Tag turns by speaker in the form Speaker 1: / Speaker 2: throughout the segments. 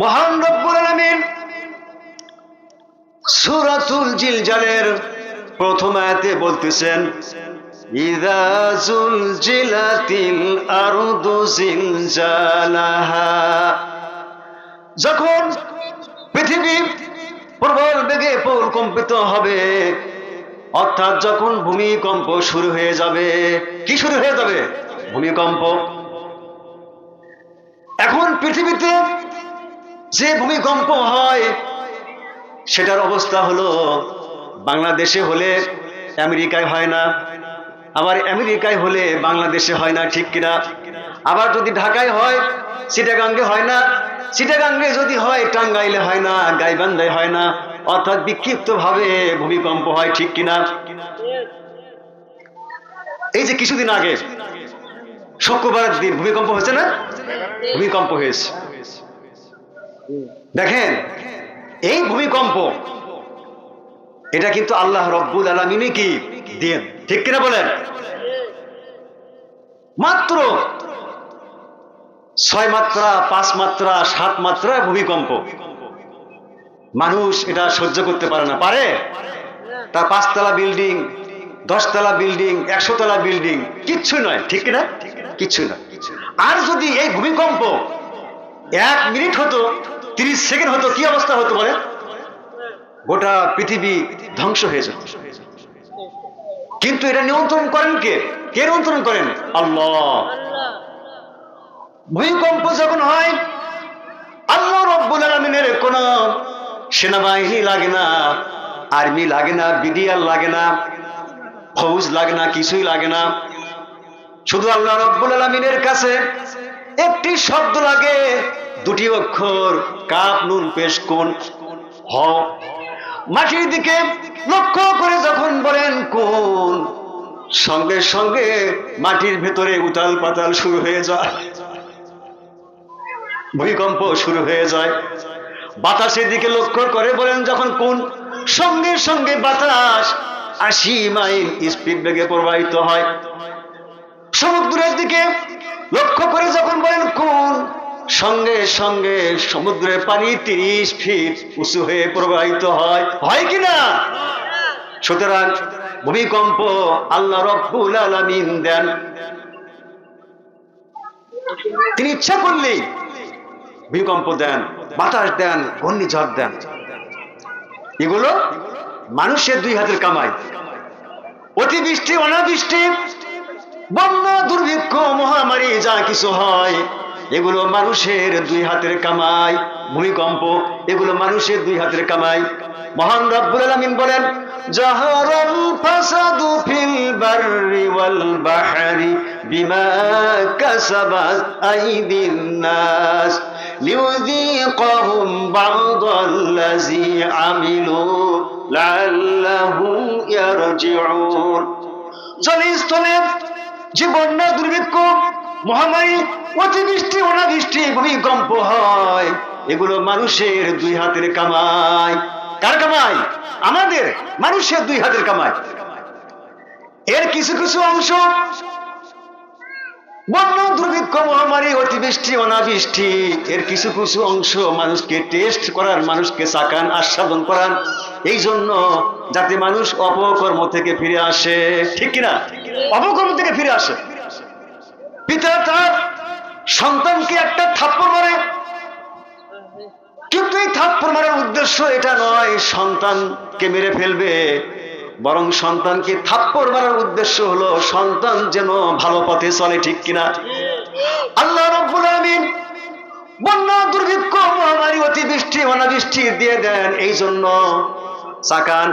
Speaker 1: মহান রব্বুল আলামিন সূরাতুল জিলজালের প্রথম আয়াতে বলতেছেন ইযা জুলজিলাতিল আরদু জিলজালাহা। যখন পৃথিবী প্রবল বেগে কম্পিত হবে, অর্থাৎ যখন ভূমিকম্প শুরু হয়ে যাবে, কি শুরু হয়ে যাবে? ভূমিকম্প। এখন পৃথিবীতে যে ভূমিকম্প হয়, সেটার অবস্থা হলো, বাংলাদেশে হলে আমেরিকায় হয় না, আবার আমেরিকায় হলে বাংলাদেশে হয় না, ঠিক কিনা? আবার যদি ঢাকায় হয়, চিটাগাঙ্গে হয় না, চিটাগাঙ্গে যদি হয়, টাঙ্গাইলে হয় না, গাইবান্ধায় হয় না, অর্থাৎ বিক্ষিপ্ত ভাবে ভূমিকম্প হয়, ঠিক কিনা? এই যে কিছুদিন আগে, শুক্রবার দিন ভূমিকম্প হয়েছে না? ভূমিকম্প হয়েছে। দেখেন, এই ভূমিকম্প, এটা কিন্তু আল্লাহ রব্বুল আলমিনই কি দিন ঠিক কিনা বলেন? মাত্র ছয় মাত্রা, পাঁচ মাত্রা, সাত মাত্রা ভূমিকম্প। মানুষ এটা সহ্য করতে পারে না। পারে? তার পাঁচতলা বিল্ডিং, দশতলা বিল্ডিং একশো তলা বিল্ডিং কিচ্ছু নয়। ঠিক কিনা? কিচ্ছু নয়। আর যদি এই ভূমিকম্প এক মিনিট হতো তিরিশ সেকেন্ড হতো কি অবস্থা হতো বলে? গোটা পৃথিবী ধ্বংস হয়ে যেত কিন্তু এটা নিয়ন্ত্রণ করেন কে? কে নিয়ন্ত্রণ করেন? আল্লাহ। ভূমিকম্প যখন হয়, আল্লাহ রব্বুল আলমিনের কোন সেনাবাহিনী লাগে না, আর্মি লাগে না, বিডিআর লাগে না, ফৌজ লাগে না, কিছুই লাগে না। শুধু আল্লাহ রব্বুল আলমিনের কাছে একটি শব্দ লাগে। দুটি অক্ষর, কাপ, নুন, পেশ, কোন? হ। মাটির দিকে লক্ষ্য করে যখন বলেন কোন, সঙ্গে সঙ্গে মাটির ভেতরে উতাল পাতাল শুরু হয়ে যায়। ভূমিকম্প শুরু হয়ে যায়। বাতাসের দিকে লক্ষ্য করে বলেন যখন কোন, সঙ্গে সঙ্গে বাতাস আশি মাইল স্পিড বেগে প্রবাহিত হয়। সমুদ্রের দিকে লক্ষ্য করে যখন বলেন কোন সঙ্গে সঙ্গে সমুদ্রের পানি তিরিশ ফিট উঁচু হয়ে প্রবাহিত হয়। হয় কি না? সুতরাং ভূমিকম্প আল্লাহ রব্বুল আলমিন দেন। তিনি ইচ্ছা করলেই ভূমিকম্প দেন, বাতাস দেন, ঘূর্ণিঝড় দেন। এগুলো মানুষের দুই হাতের কামাই। অতিবৃষ্টি, অনাবৃষ্টি বন্যা, দুর্ভিক্ষ, মহামারী যা কিছু হয়, এগুলো মানুষের দুই হাতের কামাই, ভূমিকম্প, এগুলো মানুষের দুই হাতের কামাই। মহান রব্বুল আলামিন বলেন জাহারাল ফাসাদু ফিল বাররি ওয়াল বাহরি বিমা কাসাবাত আইদিন নাস লিউযীকাহুম বা'দাল্লাযী আমিলু লাআল্লাহুম ইয়ারজিউন। জলস্থলে যে বন্যা দুর্ভিক্ষ, মহামারী, অতিবৃষ্টি, অনাবৃষ্টি, ভূমিকম্প হয়, এগুলো মানুষের দুই হাতের কামাই। কার কামাই? আমাদের মানুষের দুই হাতের কামাই। এর কিছু কিছু অংশ, বন্য দুর্ভিক্ষ, মহামারী, অতিবৃষ্টি, অনাবৃষ্টি, এর কিছু কিছু অংশ মানুষকে টেস্ট করার, মানুষকে চাকান আস্বাদন করান। এই জন্য যাতে মানুষ অপকর্ম থেকে ফিরে আসে। ঠিক কিনা? অপকর্ম থেকে ফিরে আসে। পিতা তার সন্তানকে একটা থাপ্পড় মারে। কিন্তু এই থাপ্পড় মারার উদ্দেশ্য এটা নয়, সন্তানকে মেরে ফেলবে। বরং সন্তানকে থাপ্পড় মারার উদ্দেশ্য হলো সন্তান যেন ভালো পথে চলে, ঠিক কিনা? আল্লাহ রব্বুল আলামিন বন্যা, দুর্ভিক্ষ, মহামারী, অতিবৃষ্টি, অনাবৃষ্টি দিয়ে দেন। এই জন্য চাকান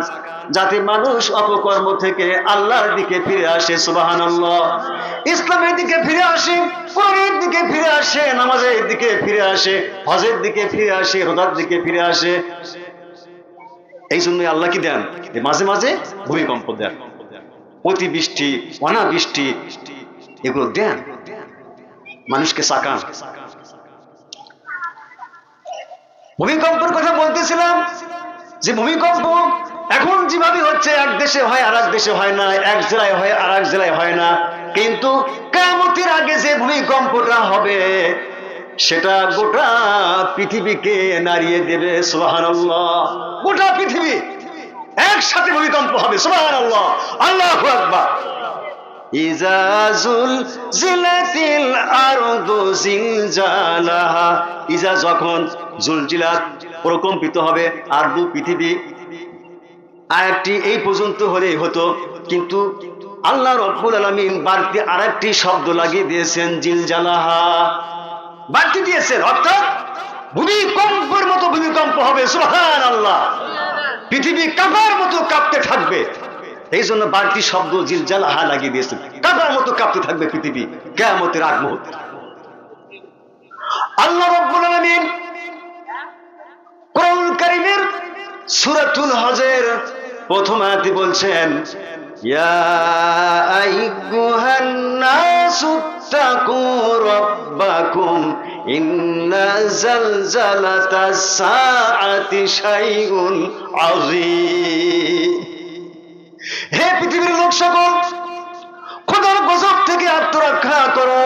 Speaker 1: যাতে মানুষ অপকর্ম থেকে আল্লাহর দিকে ফিরে আসে সুবাহান ইসলামের দিকে ফিরে আসে, কোরআনের দিকে ফিরে আসে, নামাজের দিকে ফিরে আসে, হজের দিকে ফিরে আসে, রোজার দিকে ফিরে আসে। এই জন্যই আল্লাহ কি দেন? মাঝে মাঝে ভূমিকম্প দেন। অতিবৃষ্টি, অনাবৃষ্টি, এগুলো দেন। মানুষকে চাকান ভূমিকম্পের কথা বলতেছিলাম যে ভূমিকম্প এখন যেভাবে হচ্ছে, এক দেশে হয় আর এক দেশে হয় না, এক জেলায় হয় আর এক জেলায় হয় না। কিন্তু কেমতের আগে যে ভূমিকম্পটা হবে, সেটা গোটা পৃথিবীকে নাড়িয়ে দেবে সোহান গোটা পৃথিবী একসাথে ভূমিকম্প হবে সোহান আল্লাহ আল্লাহ ইজাজুল জিলাতিল ইজা যখন জুলজিলাত প্রকম্পিত হবে আরদু পৃথিবী। আয়াতটি এই পর্যন্ত হলেই হতো, কিন্তু আল্লাহ রব্বুল আলমিন বাড়তি আরেকটি শব্দ লাগিয়ে দিয়েছেন জিলজালাহা বাড়তি দিয়েছেন, অর্থাৎ ভূমিকম্পের মতো ভূমিকম্প হবে সুহান আল্লাহ পৃথিবী কাঁপার মতো কাঁপতে থাকবে। এই জন্য বাড়তি শব্দ জিলজালাহা লাগিয়ে দিয়েছেন। কাঁপার মতো কাঁপতে থাকবে পৃথিবী, কেয়ামতের আগ মুহূর্তে। আল্লাহ রব্বুল আলমিন কোরআন কারিমের সূরাতুল হজের প্রথম আয়াতে বলছেন, ইয়া আইয়ুহান নাসু তাকু রাব্বাকুম, ইন্না জালজালাতাস সাআতি শাইউন আযীম। হে পৃথিবীর লোক সকল খোদার গজব থেকে আত্মরক্ষা করো।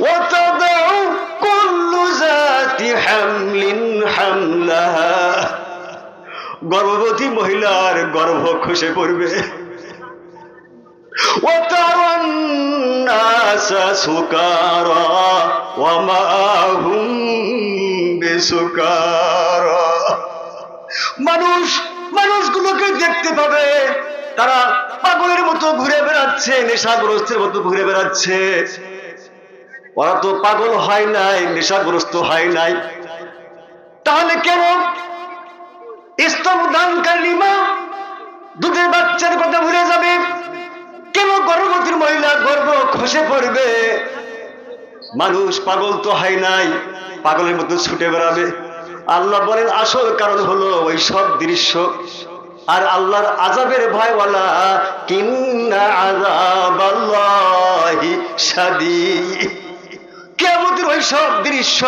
Speaker 1: وتضع كل ذات حمل حملها গর্ভবতী মহিলার গর্ভ খসে পড়বে وترى الناس سكارى وما هم بسكارى মানুষ মানুষগুলোকে দেখতে পাবে তারা পাগলের মতো ঘুরে বেড়াচ্ছে নেশাগ্রস্তের মতো ঘুরে বেড়াচ্ছে ওরা তো পাগল হয় নাই, নেশাগ্রস্ত হয় নাই। তাহলে কেন? স্তব দানকারী মা, দুধের বাচ্চার কথা ভুলে যাবে। কেন গর্ভবতীর মহিলা গর্ভ খসে পড়বে? মানুষ পাগল তো হয় নাই, পাগলের মতো ছুটে বেড়াবে। আল্লাহ বলেন, আসল কারণ হলো ওই সব দৃশ্য। আর আল্লাহর আজাবের ভয়ওয়ালা কিন্না আজাব আল্লাহি সাদিদ কেমতের ওই সব দৃশ্য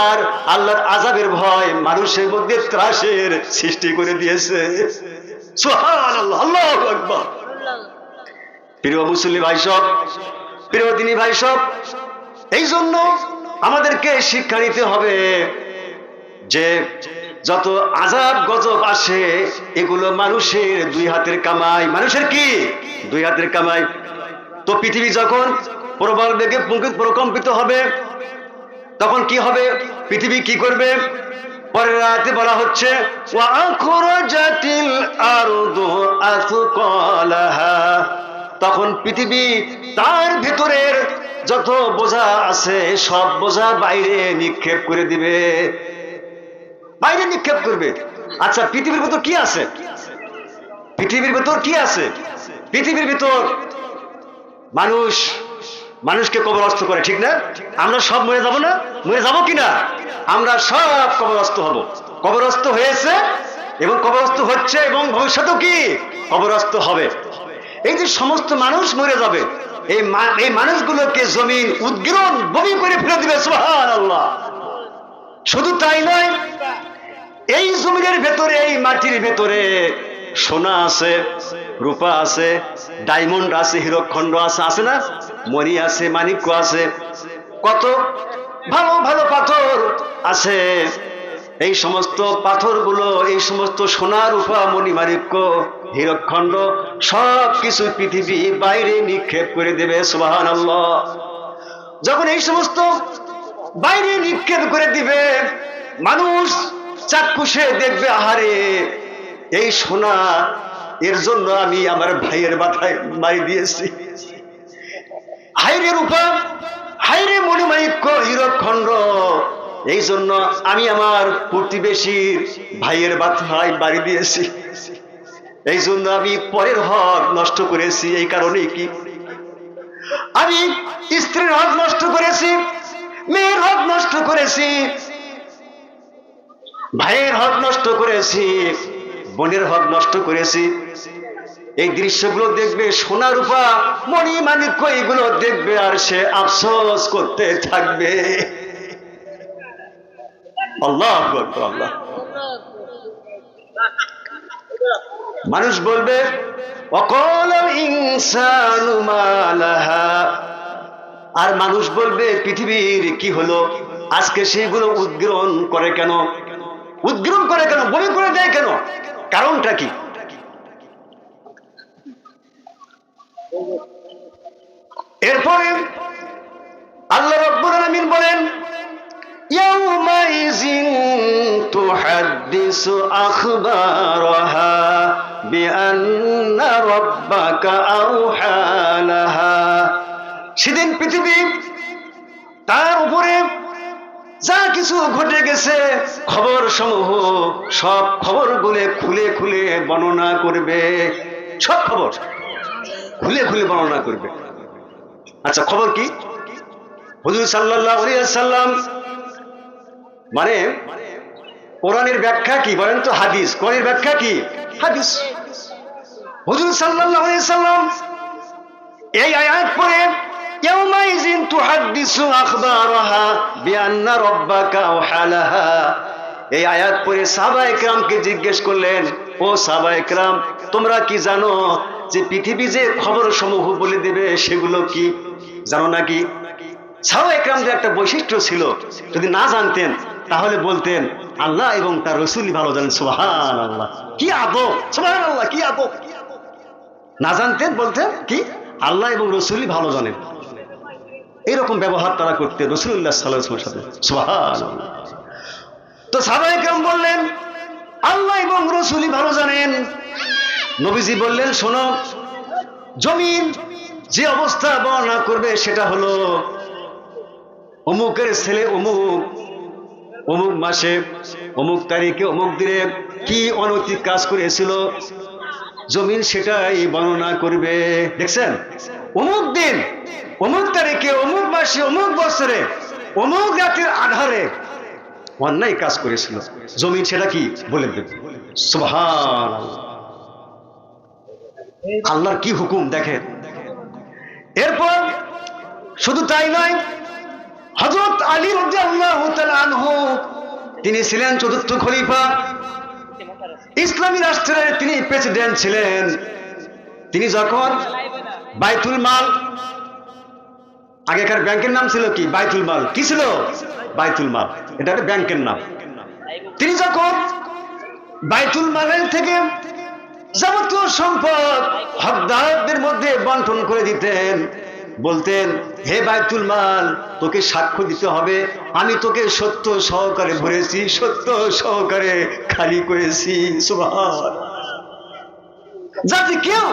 Speaker 1: আর আল্লাহর আজাবের ভয় মানুষের মধ্যে ত্রাসের সৃষ্টি করে দিয়েছে। প্রিয় মুসলিম ভাই সব, প্রিয় দিনী ভাই সব এই জন্য আমাদেরকে শিক্ষা নিতে হবে যে যত আজাব গজব আসে, এগুলো মানুষের দুই হাতের কামাই। মানুষের কি? দুই হাতের কামাই। তো পৃথিবী যখন প্রবল বেগে প্রকম্পিত হবে। তখন কি হবে? পৃথিবী কি করবে? পরের রাতে বলা হচ্ছে তখন পৃথিবী তার ভেতরের যত বোঝা আছে, সব বোঝা বাইরে নিক্ষেপ করে দিবে। বাইরে নিক্ষেপ করবে। আচ্ছা পৃথিবীর ভেতর কি আছে? পৃথিবীর ভেতর কি আছে? পৃথিবীর ভেতর মানুষ মানুষকে কবরস্থ করে, ঠিক না? আমরা সব মরে যাব না? মরে যাব কিনা? আমরা সব কবরস্থ হব। কবরস্থ হয়েছে এবং কবরস্থ হচ্ছে এবং ভবিষ্যতেও কি? কবরস্থ হবে। এই যে সমস্ত মানুষ মরে যাবে, এই এই মানুষগুলোকে জমিন উদ্গীরণ বমি করে ফেলে দিবে আল্লাহ শুধু তাই নয়, এই জমিনের ভেতরে, এই মাটির ভেতরে সোনা আছে, রূপা আছে, ডায়মন্ড আছে হীরকখণ্ড আছে আছে না? মণি আছে মানিক্য আছে। কত ভালো ভালো পাথর আছে। এই সমস্ত পাথরগুলো, এই সমস্ত সোনার উপা মণি মানিক্য, হীরকখণ্ড সব কিছু পৃথিবী বাইরে নিক্ষেপ করে দেবে সুবাহান যখন এই সমস্ত বাইরে নিক্ষেপ করে দিবে, মানুষ চাক্ষুষে দেখবে, আহারে, এই সোনা এর জন্য আমি আমার ভাইয়ের মাথায় মারি দিয়েছি। হাইরে রূপা, হাইরে মণিমাণিক্য হীরকখণ্ড এই জন্য আমি আমার প্রতিবেশীর ভাইয়ের মাথায় বাড়ি দিয়েছি। এই জন্য আমি পরের হক নষ্ট করেছি। এই কারণে কি? আমি স্ত্রীর হক নষ্ট করেছি, মেয়ের হক নষ্ট করেছি, ভাইয়ের হক নষ্ট করেছি, বোনের হক নষ্ট করেছি। এই দৃশ্যগুলো দেখবে সোনা রূপা মণি মানিক্য এগুলো দেখবে আর সে আফসোস করতে থাকবে। আল্লাহ আল্লাহ মানুষ বলবে, অকল ইনসানু আর মানুষ বলবে, পৃথিবীর কি হলো? আজকে সেগুলো উদ্গ্রহণ করে কেন? উদ্গ্রহণ করে কেন? বমি করে দেয় কেন? কারণটা কি? এরপরে আল্লাহ রব্বুল আলামিন বলেন সেদিন পৃথিবী তার উপরে যা কিছু ঘটে গেছে খবর সমূহ সব খবরগুলো খুলে খুলে বর্ণনা করবে। সব খবর। খুলে খুলে বর্ণনা করবে। আচ্ছা খবর কি? হুজুর সাল্লাম মানে কোরআনের ব্যাখ্যা কি? বলেন তো হাদিস। কোরআনের ব্যাখ্যা কি? হাদিস। হুজুর সাল্লাম এই আয়াত তুহাদ্দিসু আখবারাহা বিআন্না রাব্বাকা ওয়াহালাহা এই আয়াত পড়ে সাহাবা একরামকে জিজ্ঞেস করলেন, ও সাহাবা একরাম তোমরা কি জানো যে পৃথিবী যে খবর সমূহ বলে দেবে, সেগুলো কি? জানো নাকি সাহাবা একরামদের একটা বৈশিষ্ট্য ছিল, যদি না জানতেন, তাহলে বলতেন, আল্লাহ এবং তার রসুলই ভালো জানেন সুবহান আল্লাহ কি আদব সুবহান আল্লাহ কি আদব। না জানতেন, বলতেন, কি? আল্লাহ এবং রসুলই ভালো জানেন। এরকম ব্যবহার তারা করতে রসুল্লাহ সাল্লাহামের সাথে। আল্লাহ। তো সাহাবাইকাম বললেন, আল্লাহ এবং রসুলই ভালো জানেন। নবীজি বললেন, শোনো, জমিন যে অবস্থা বর্ণনা করবে সেটা হলো, অমুকের ছেলে অমুক অমুক মাসে, অমুক তারিখে, অমুক দিনে কি অনৈতিক কাজ করেছিল, জমিন সেটাই বর্ণনা করবে। দেখছেন? অমুক দিন, অমুক তারিখে, অমুক মাসে, অমুক বছরে, অমুক রাতের আধারে অন্যায় কাজ করেছিল। জমিন সেটা কি? বলে দেবে। সুবহান আল্লাহর কি হুকুম, দেখেন। এরপর শুধু তাই নয় হজরত আলী তাআলা আনহু, তিনি ছিলেন চতুর্থ খলিফা। ইসলামী রাষ্ট্রের তিনি প্রেসিডেন্ট ছিলেন। তিনি যখন বাইতুল মাল, আগেকার ব্যাংকের নাম ছিল কি? বাইতুল মাল। কি ছিল? বাইতুল মাল। এটা একটা ব্যাংকের নাম। তিনি যখন বাইতুল মালের থেকে যাবতীয় সম্পদ হকদারদের মধ্যে বন্টন করে দিতেন। বলতেন, হে বাইতুল মাল, তোকে সাক্ষ্য দিতে হবে। আমি তোকে সত্য সহকারে ভরেছি, সত্য সহকারে খালি করেছি। যাতে কেউ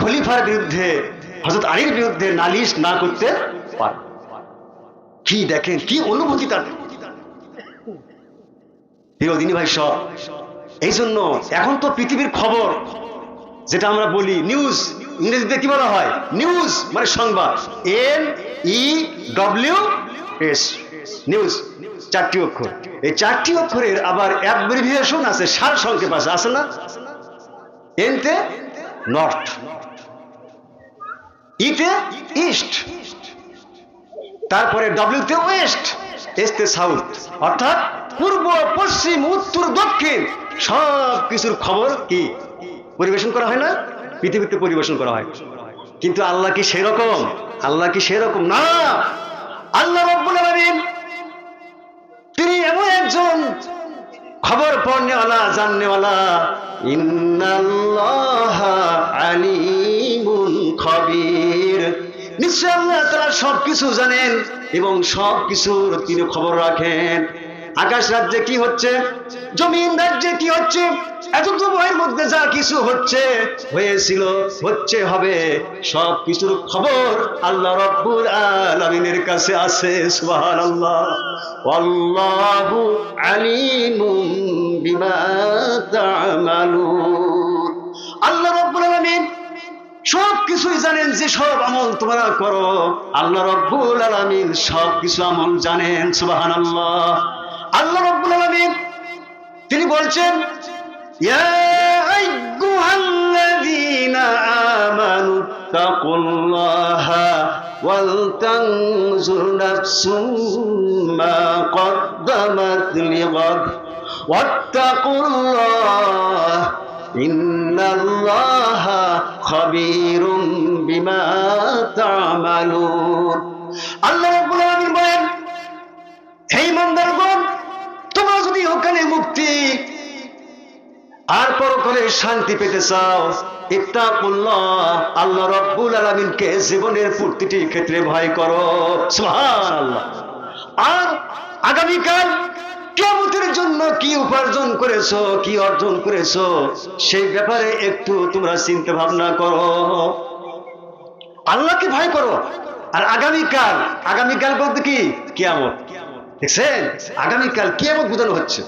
Speaker 1: খলিফার বিরুদ্ধে হজরত আলীর বিরুদ্ধে নালিশ না করতে পারে। কি দেখেন, কি অনুভূতি তার? বিরোধিনী ভাই সব এই জন্য এখন তো পৃথিবীর খবর, যেটা আমরা বলি নিউজ ইংরেজিতে কি বলা হয়? নিউজ মানে সংবাদ। N E W S news চারটি অক্ষর। এই চারটি অক্ষরের আবার অ্যাব্রিভিয়েশন আছে, সার সংক্ষেপ আছে আছে না? এনতে নর্থ ইতে ইস্ট তারপরে ডব্লিউতে ওয়েস্ট এসতে সাউথ অর্থাৎ পূর্ব, পশ্চিম, উত্তর, দক্ষিণ, সব কিছুর খবর কি? পরিবেশন করা হয় না? পৃথিবীতে পরিবেশন করা হয়। কিন্তু আল্লাহ কি সেরকম? আল্লাহ কি সেরকম? না। আল্লাহ রব্বুল আলামিন তিনি এমন একজন খবর পড়নেওয়ালা, জাননেওয়ালা। ইন্নাল্লাহ আলিমুন খবির। নিশ্চয় আল্লাহ তারা সব কিছু জানেন এবং সব কিছুর তিনি খবর রাখেন। আকাশ রাজ্যে কি হচ্ছে? জমিন রাজ্যে কি হচ্ছে? এত সময়ের মধ্যে যা কিছু হচ্ছে, হয়েছিল, হচ্ছে, হবে সব কিছুর খবর আল্লাহ রব্বুল আলামিনের কাছে আছে, সুবহানাল্লাহ। আল্লাহু আলিমুম বিমা তা'মালুন আল্লাহ রব্বুল আলামিন সব কিছুই জানেন যে সব আমল তোমরা করো। আল্লাহ রব্বুল আলামিন সব কিছু আমল জানেন, সুবহানাল্লাহ। আল্লাহ রব্বুল আলামিন, তিনি বলছেন, ইয়া ইন্নাল্লাহা খাবীরুম বিমা আর শান্তি পেতে চাও, ইত্তাকুল্লাহ, আল্লাহ রব্বুল আলামিনকে জীবনের প্রতিটি ক্ষেত্রে ভয় করো। আর আগামীকাল কেমতের জন্য কি উপার্জন করেছ, কি অর্জন করেছ, সেই ব্যাপারে একটু তোমরা চিন্তা ভাবনা করো। আল্লাহকে ভয় করো। আর আগামীকাল আগামীকাল বলতে কি? কিয়ামত। দেখছেন? আগামীকাল কিয়ামত বোঝানো হচ্ছে।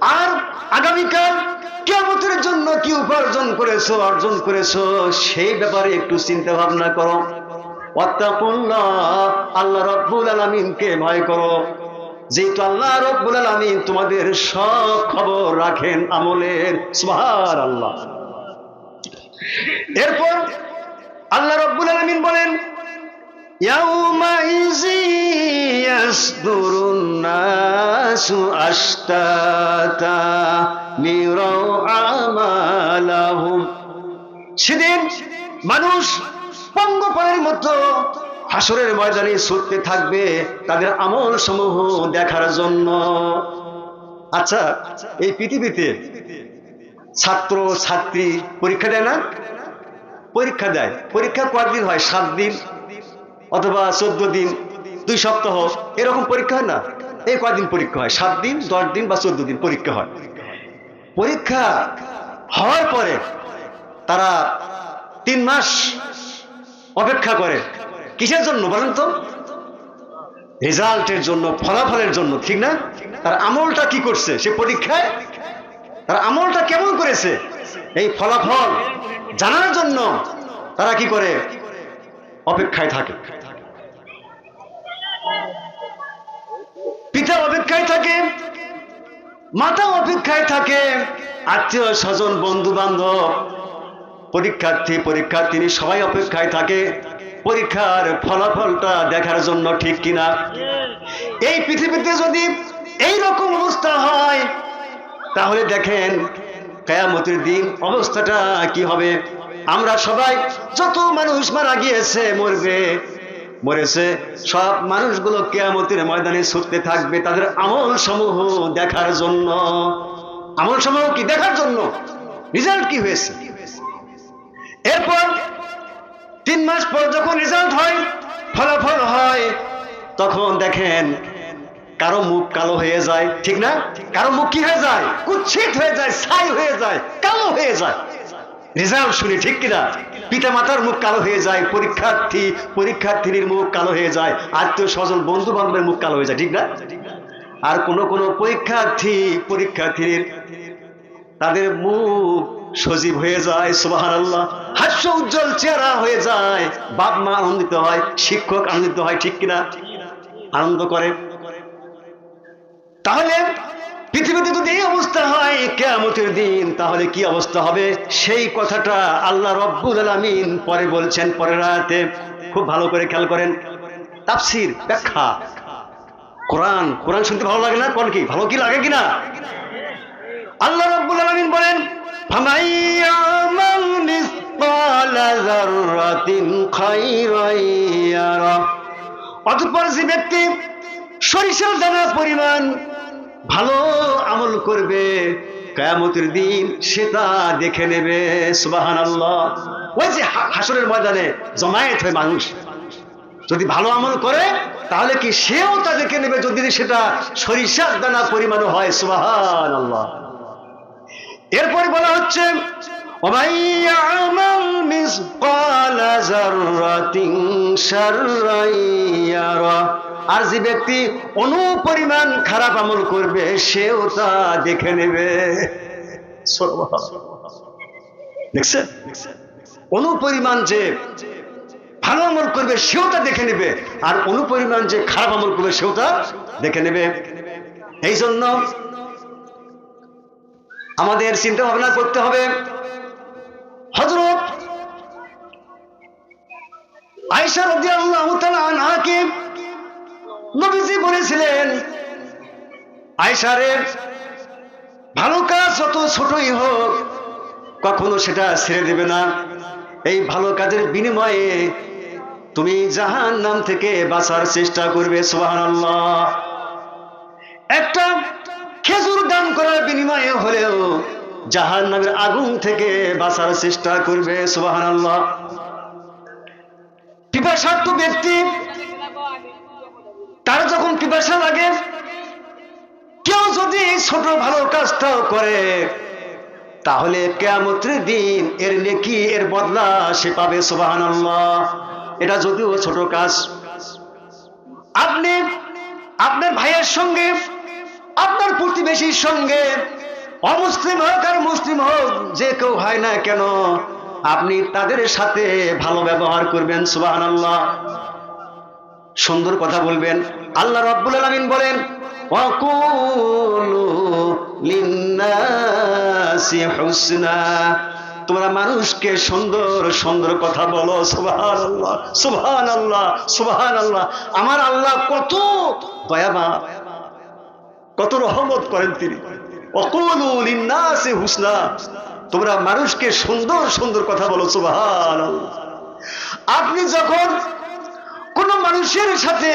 Speaker 1: আর আগামীকাল কিয়ামতের জন্য কি উপার্জন করেছ, অর্জন করেছ, সেই ব্যাপারে একটু চিন্তা ভাবনা করো। আল্লাহ রব্বুল আলমিনকে ভয় করো। যেহেতু আল্লাহ রব্বুল আলমিন তোমাদের সব খবর রাখেন আমলের সুহার আল্লাহ এরপর আল্লাহ রব্বুল আলমিন বলেন সেদিন মানুষ পঙ্গপালের মতো হাসরের ময়দানে ছুটতে থাকবে তাদের আমল সমূহ দেখার জন্য। আচ্ছা এই পৃথিবীতে ছাত্র, ছাত্রী পরীক্ষা দেয় না? পরীক্ষা দেয়। পরীক্ষা কয়দিন হয়? সাত দিন অথবা চোদ্দ দিন? দুই সপ্তাহ? এরকম পরীক্ষা হয় না? এই কয়দিন পরীক্ষা হয়? সাত দিন, দশ দিন বা চোদ্দ দিন পরীক্ষা হয়। পরীক্ষা হওয়ার পরে তারা তিন মাস অপেক্ষা করে। কিসের জন্য বলেন তো? রেজাল্টের জন্য, ফলাফলের জন্য, ঠিক না? তার আমলটা কি করছে? সে পরীক্ষায়? তার আমলটা কেমন করেছে? এই ফলাফল জানার জন্য তারা কি করে? অপেক্ষায় থাকে। পিতা অপেক্ষায় থাকে মাতা অপেক্ষায় থাকে আত্মীয় স্বজন বন্ধু বান্ধব পরীক্ষার্থী, পরীক্ষার্থিনী সবাই অপেক্ষায় থাকে। পরীক্ষার ফলাফলটা দেখার জন্য ঠিক কিনা? এই পৃথিবীতে যদি এই রকম অবস্থা হয়, তাহলে দেখেন কেয়ামতের দিন অবস্থাটা কি হবে? আমরা সবাই যত মানুষ মারা গিয়েছে, মরবে। মরেছে, সব মানুষগুলো কেয়ামতের ময়দানে ছুটতে থাকবে তাদের আমল সমূহ দেখার জন্য। আমল সমূহ কি দেখার জন্য? রেজাল্ট কি হয়েছে? এরপর তিন মাস পর যখন রেজাল্ট হয়, ফলাফল হয়, তখন দেখেন কারও মুখ কালো হয়ে যায়, ঠিক না? কারও মুখ কি হয়ে যায়? কুচ্ছিত হয়ে যায়, ছাই হয়ে যায়, কালো হয়ে যায়। রেজাল্ট শুনি, ঠিক কিনা? পিতা মাতার মুখ কালো হয়ে যায়, পরীক্ষার্থী পরীক্ষার্থীর মুখ কালো হয়ে যায়, আত্মীয় স্বজন বন্ধু বান্ধবের মুখ কালো হয়ে যায়, ঠিক না? আর কোন কোন পরীক্ষার্থী পরীক্ষার্থীর তাদের মুখ সজীব হয়ে যায় সুবাহান আল্লাহ হাস্য উজ্জ্বল চেহারা হয়ে যায়, বাপ মা আনন্দিত হয়, শিক্ষক আনন্দিত হয়, ঠিক কিনা? আনন্দ করে। তাহলে পৃথিবীতে যদি এই অবস্থা হয়, কেয়ামতের দিন, তাহলে কি অবস্থা হবে? সেই কথাটা আল্লাহ রব্বুল আলমিন পরে বলছেন পরের রাতে খুব ভালো করে খেয়াল করেন। তাফসির, ব্যাখ্যা। কোরআন কোরআন শুনতে ভালো লাগে না? কোন কি, ভালো কি লাগে কিনা? আল্লাহ রব্বুল আলমিন বলেন فمن يعمل مثقال ذرة خيرا يره অতঃপর যে ব্যক্তি সরিষার দানা পরিমাণ ভালো আমল করবে কেয়ামতের দিন সেটা দেখে নেবে সুবাহান আল্লাহ ওই যে হা- হাসরের ময়দানে জমায়েত হয় মানুষ যদি ভালো আমল করে তাহলে কি সেও তা দেখে নেবে যদি সেটা সরিষার দানা পরিমাণ হয় সুবাহান আল্লাহ এরপরে বলা হচ্ছে আর যে ব্যক্তি অনুপরিমাণ খারাপ আমল করবে, সেও তা দেখে নেবে। দেখছে অনুপরিমাণ যে ভালো আমল করবে, সেও তা দেখে নেবে। আর অনুপরিমাণ যে খারাপ আমল করবে, সেও তা দেখে নেবে। এই জন্য আমাদের চিন্তা ভাবনা করতে হবে। হজরত আয়সা বলেছিলেন আয়সারে ভালো কাজ যত ছোটই হোক, কখনো সেটা ছেড়ে দেবে না। এই ভালো কাজের বিনিময়ে তুমি জাহান নাম থেকে বাঁচার চেষ্টা করবে, সুবহানাল্লাহ। একটা বিনিময়ে হলেও জাহান নামের আগুন থেকে বাঁচার চেষ্টা করবে, সুবহানাল্লাহ। পিপাসার্থ ব্যক্তি, তার যখন পিপাসা লাগে, কেউ যদি ছোট ভালো কাজটাও করে, তাহলে কেয়ামতের দিন এর নেকি, এর বদলা সে পাবে সুবাহান এটা যদিও ছোট কাজ। আপনি, আপনার ভাইয়ের সঙ্গে আপনার প্রতিবেশীর সঙ্গে, অমুসলিম হোক আর মুসলিম হোক, যে কেউ হয় না কেন, আপনি তাদের সাথে ভালো ব্যবহার করবেন সুবাহ আল্লাহ সুন্দর কথা বলবেন। আল্লাহ রব্বুল আলমিন বলেন তোমরা মানুষকে সুন্দর সুন্দর কথা বলো সুবাহান আল্লাহ সুবাহান আল্লাহ সুবাহান আল্লাহ আমার আল্লাহ কত দয়াবা কত রহমত করেন তিনি। হুসনা। তোমরা মানুষকে সুন্দর সুন্দর কথা বলো সুবহান আপনি যখন কোন মানুষের সাথে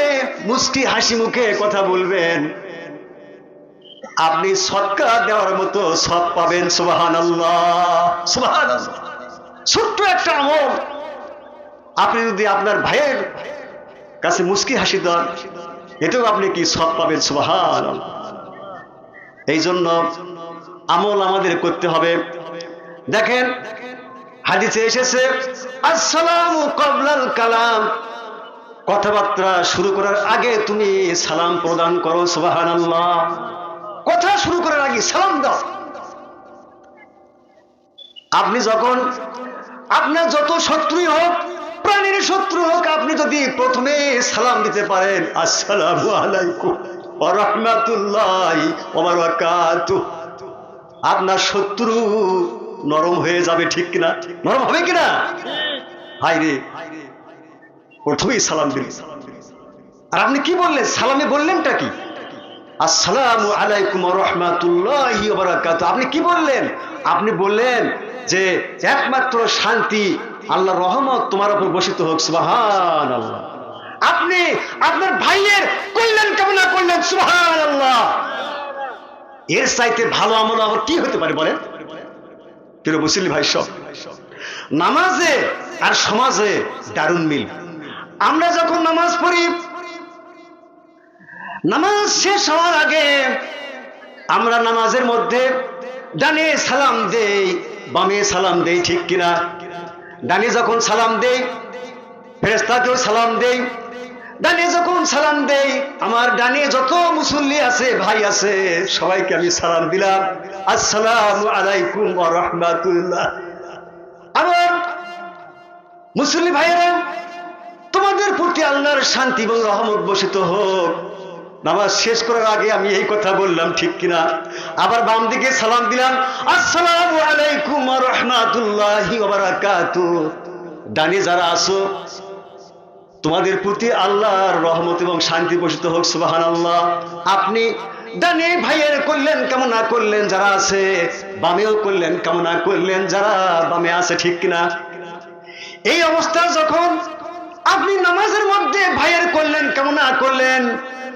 Speaker 1: মুস্কি হাসি মুখে কথা বলবেন, আপনি সৎকা দেওয়ার মতো সৎ পাবেন সুবাহান সুবাহান ছোট্ট একটা আমল। আপনি যদি আপনার ভাইয়ের কাছে মুস্কি হাসি দেন, এতেও আপনি কি সৎ পাবেন সুবাহান এই জন্য আমল আমাদের করতে হবে। দেখেন, হাদিসে এসেছে, আসসালামু কবলাল কালাম। কথাবার্তা শুরু করার আগে তুমি সালাম প্রদান করো সুবাহান কথা শুরু করার আগে সালাম দাও। আপনি যখন, আপনার যত শত্রুই হোক, প্রাণীর শত্রু হোক, আপনি যদি প্রথমে সালাম দিতে পারেন, আসসালামু আলাইকুম। আপনার শত্রু নরম হয়ে যাবে ঠিক কিনা? নরম হবে কিনা? হাই রে। প্রথমেই সালাম দিল। আর আপনি কি বললেন? সালামে বললেনটা কি? আসসালামু আলাইকুম রহমাতুল্লাহি আপনি কি বললেন? আপনি বললেন যে একমাত্র শান্তি আল্লাহ রহমত তোমার উপর বসিত হোক সুবাহান আল্লাহ আপনি আপনার ভাইয়ের কল্যাণ কামনা করলেন আল্লাহ এর চাইতে ভালো আমল আবার কি হতে পারে বলেন? কেন বুঝলি ভাই সব, নামাজে আর সমাজে দারুণ মিল। আমরা যখন নামাজ পড়ি, নামাজ শেষ হওয়ার আগে আমরা নামাজের মধ্যে ডানে সালাম দেই, বামে সালাম দেই, ঠিক কিনা? ডানে যখন সালাম দেই ফেরেস্তাকেও সালাম দেই ডানে যখন সালাম দেই, আমার ডানে যত মুসল্লি আছে, ভাই আছে, সবাইকে আমি সালাম দিলাম। আসসালামু আলাইকুম রাহমাতুল্লাহ। আমার মুসল্লি ভাইয়েরা, তোমাদের প্রতি আল্লাহর শান্তি এবং রহমত বসিত হোক। নামাজ শেষ করার আগে আমি এই কথা বললাম, ঠিক কিনা? আবার বাম দিকে সালাম দিলাম, আসসালাম আলাইকুম রহমাতুল্লাহি ডানে যারা আসো তোমাদের প্রতি আল্লাহর রহমত এবং শান্তি বসিত হোক সুবাহান আল্লাহ আপনি ডানে ভাইয়ের করলেন কামনা করলেন, যারা আছে, বামেও করলেন কামনা করলেন, যারা বামে আছে, ঠিক কিনা? এই অবস্থা যখন আপনি নামাজের মধ্যে ভাইয়ের করলেন কামনা করলেন,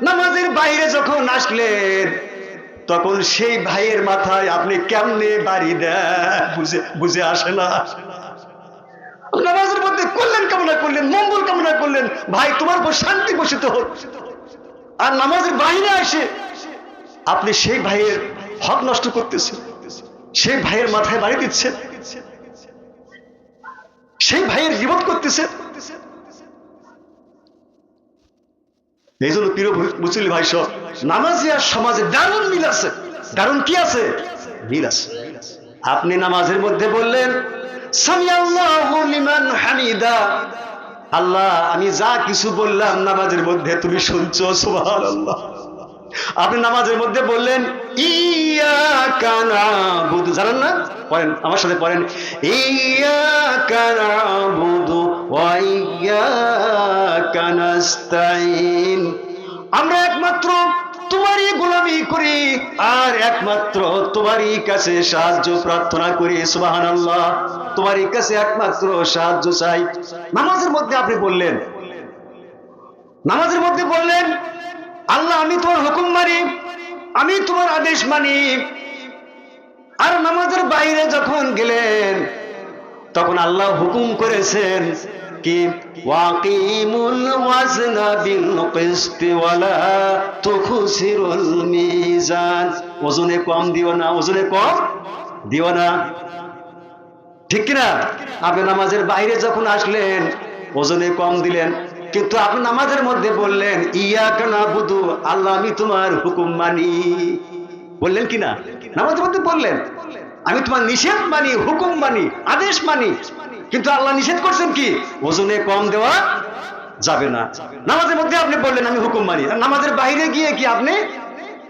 Speaker 1: নামাজের বাইরে যখন আসলেন, তখন সেই ভাইয়ের মাথায় আপনি কেমনে বাড়ি দেন বুঝে বুঝে আসে না? নামাজের মধ্যে করলেন কামনা করলেন, মঙ্গল কামনা করলেন। ভাই, তোমার উপর শান্তি বসিত হোক। আর নামাজের বাইরে আসে আপনি সেই ভাইয়ের হক নষ্ট করতেছেন। সেই ভাইয়ের মাথায় বাড়ি দিচ্ছেন। সেই ভাইয়ের জীবন করতেছেন। এই জন্য প্রিয় মুসলিম ভাই সব নামাজি আর সমাজে দারুণ মিল আছে। দারুণ কি আছে? মিল আছে। আপনি নামাজের মধ্যে বললেন আল্লাহ, আমি যা কিছু বললাম নামাজের মধ্যে তুমি শুনছো, সুবহানাল্লাহ। আপনি নামাজের মধ্যে বললেন ইয়া কানা বুধু জানেন না? পড়েন, আমার সাথে পড়েন। ইয়া কানা বুধু আমরা একমাত্র তোমারই গোলামি করি, আর একমাত্র তোমারই কাছে সাহায্য প্রার্থনা করি সুবাহান আল্লাহ তোমারই কাছে একমাত্র সাহায্য চাই। নামাজের মধ্যে আপনি বললেন। নামাজের মধ্যে বললেন, আল্লাহ, আমি তোমার হুকুম মানি, আমি তোমার আদেশ মানি। আর নামাজের বাইরে যখন গেলেন, তখন আল্লাহ হুকুম করেছেন কি, ওয়াকিমুল ওয়াজনা বিল কিসতি ওয়ালা তুখসিরুল মিজান। ওজনে কম দিও না, ওজনে কম দিও না। ঠিক কিনা? আপনি নামাজের বাইরে যখন আসলেন, ওজনে কম দিলেন, কিন্তু আপনি নামাজের মধ্যে বললেন ইয়া কানা বুধু আল্লাহ আমি তোমার হুকুম মানি। বললেন কিনা? নামাজের মধ্যে বললেন, আমি তোমার নিষেধ মানি, হুকুম মানি, আদেশ মানি। কিন্তু আল্লাহ নিষেধ করছেন কি? ওজনে কম দেওয়া যাবে না। নামাজের মধ্যে আপনি বললেন, আমি হুকুম মানি। নামাজের বাইরে গিয়ে কি আপনি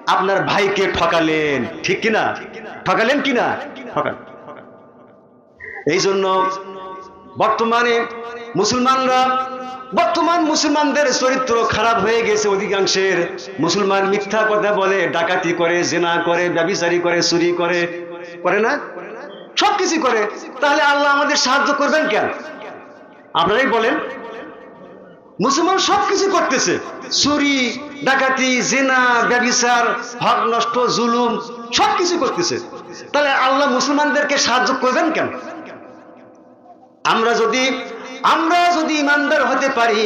Speaker 1: আপনার ভাইকে ঠকালেন? ঠিক কিনা? ঠকালেন কিনা? ঠকালেন। এই জন্য বর্তমানে মুসলমানরা, বর্তমান মুসলমানদের চরিত্র খারাপ হয়ে গেছে অধিকাংশের। মুসলমান মিথ্যা কথা বলে, ডাকাতি করে, জেনা করে ব্যবিচারি করে, চুরি করে করে না? সব কিছু করে। তাহলে আল্লাহ আমাদের সাহায্য করবেন কেন? আপনারাই বলেন। মুসলমান সব কিছু করতেছে। চুরি, ডাকাতি, জেনা ব্যবিচার হক নষ্ট, জুলুম সব কিছু করতেছে। তাহলে আল্লাহ মুসলমানদেরকে সাহায্য করবেন কেন? আমরা যদি আমরা যদি ইমানদার হতে পারি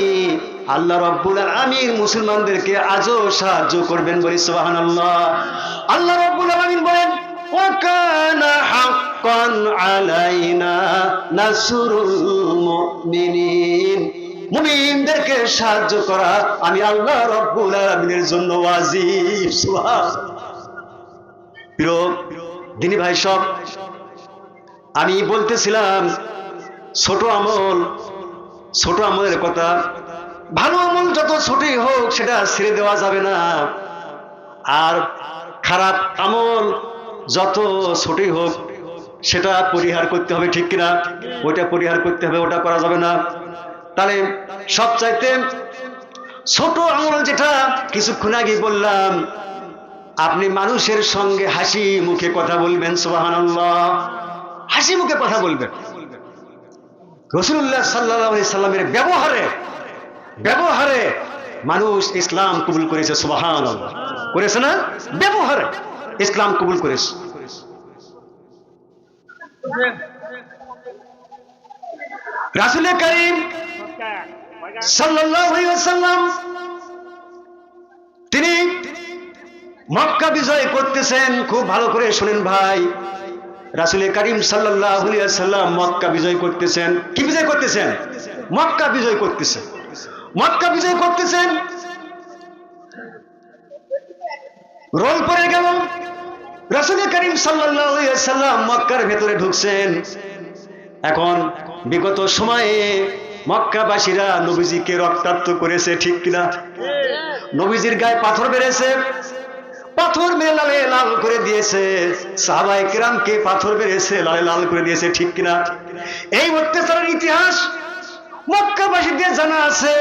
Speaker 1: আল্লাহ রব্বুল আমির মুসলমানদেরকে আজও সাহায্য করবেন বলি সোহান আল্লাহ আল্লাহ রব্বুল আলমিন বলেন وكان حقا علينا نصر المؤمنين মুমিনদেরকে সাহায্য করা আমি আল্লাহ রব্বুল আলামিনের জন্য ওয়াজিব সুবহান প্রিয় দিনী ভাই সব আমি বলতেছিলাম ছোট আমল, ছোট আমলের কথা। ভালো আমল যত ছোটই হোক, সেটা ছেড়ে দেওয়া যাবে না। আর খারাপ আমল যত ছোটই হোক, সেটা পরিহার করতে হবে, ঠিক কিনা? ওইটা পরিহার করতে হবে, ওটা করা যাবে না। তাহলে সব চাইতে ছোট আমল যেটা, কিছুক্ষণ আগে বললাম, আপনি মানুষের সঙ্গে হাসি মুখে কথা বলবেন সোহান হাসি মুখে কথা বলবেন। রসুল্লাহ সাল্লাহ সাল্লামের ব্যবহারে ব্যবহারে মানুষ ইসলাম কবুল করেছে সুবাহান করেছে না? ব্যবহারে ইসলাম কবুল করেছে। রাসুল করিম সাল্লাম তিনি মক্কা বিজয় করতেছেন। খুব ভালো করে শোনেন ভাই। রাসুল করিম সাল্লাম মক্কা বিজয় করতেছেন। কি বিজয় করতেছেন? মক্কা বিজয় করতেছেন। মক্কা বিজয় করতেছেন। রোল পরে গেল। রাসুল করিম সাল্লাম মক্কার ভেতরে ঢুকছেন। এখন বিগত সময়ে মক্কাবাসীরা নবীজিকে রক্তাক্ত করেছে ঠিক কিনা? নবীজির গায়ে পাথর বেড়েছে। পাথর মেরে লালে লাল করে দিয়েছে। সাহাবাই কিরামকে পাথর বেড়েছে লালে লাল করে দিয়েছে, ঠিক কিনা? এই অত্যাচারের ইতিহাস মক্কাবাসীদের জানা আছে।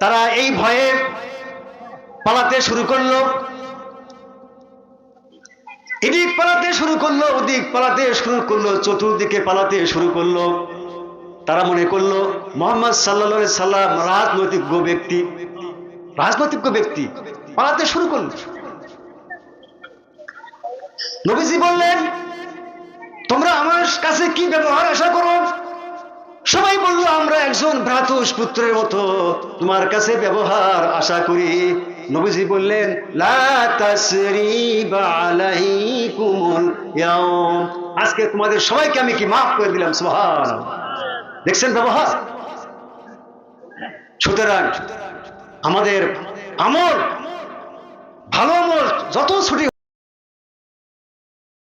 Speaker 1: তারা এই ভয়ে পালাতে শুরু করল। এদিক পালাতে শুরু করল, ওদিক পালাতে শুরু করল, চতুর্দিকে পালাতে শুরু করল। তারা মনে করল, মোহাম্মদ সাল্লা সাল্লাম রাজনৈতিক ব্যক্তি। রাজনৈতিক ব্যক্তি পালাতে শুরু করল। নবীজি বললেন, তোমরা আমার কাছে কি ব্যবহার আশা করো? সবাই বলল, আমরা একজন ভ্রাতুষ পুত্রের মতো, তোমার কাছে ব্যবহার আশা করি। নবীজি বললেন আজকে তোমাদের সবাইকে আমি কি মাফ করে দিলাম? সুবহানাল্লাহ। দেখছেন ব্যবহার? সুতরাং আমাদের আমল, ভালো আমল, যত ছুটি